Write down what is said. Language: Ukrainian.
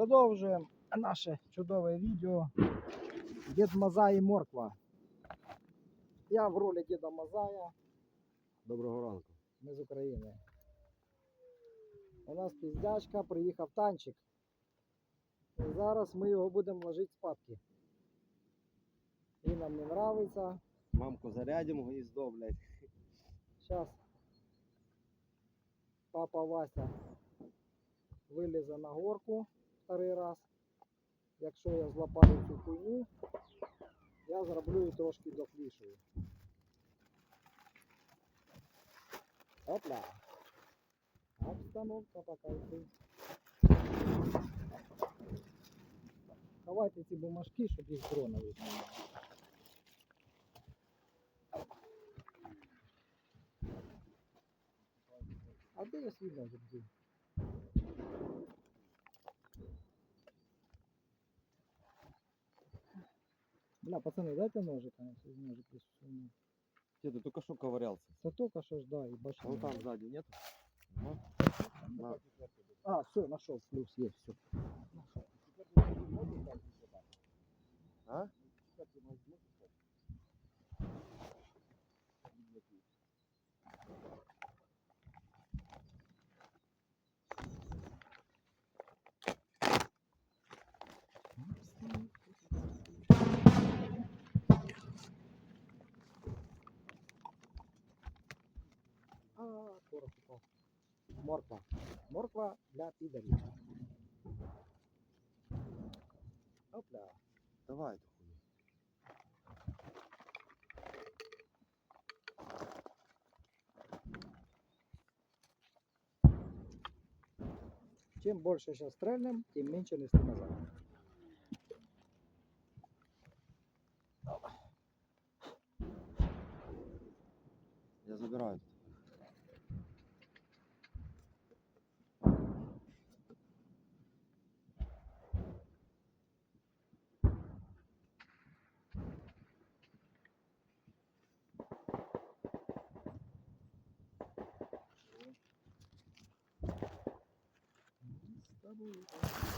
Продовжуємо наше чудове відео Дід Мазай і Морква. Я в ролі Діда Мазая, Доброго ранку. ми з України. У нас піздячка, приїхав танчик. І зараз ми його будемо ложити спадки. Він нам не нравиться. Мамку зарядимо гніздо, блядь. Сейчас папа Вася вилізе на горку второй раз. Якщо я злапаю цю хуйню, я зроблю її трошки доплішою. Опля. Обстановка пока йти. Ховайте ці бумажки, щоб їх дрона видно. А де я свій ножик Бля, пацани, дайте ножика, я свій ножик десь всунув. Где ты только что ковырялся? Та тільки що ж, да, і бачу. Вон там сзади нет? На. А, все, нашел, плюс есть, все. А? А, порох упав. Морква. Морква для підарів. Опля. Давай эту хуйню. Чим більше зараз стрельнем, тим менше нести назад. Я забираю. 嗯。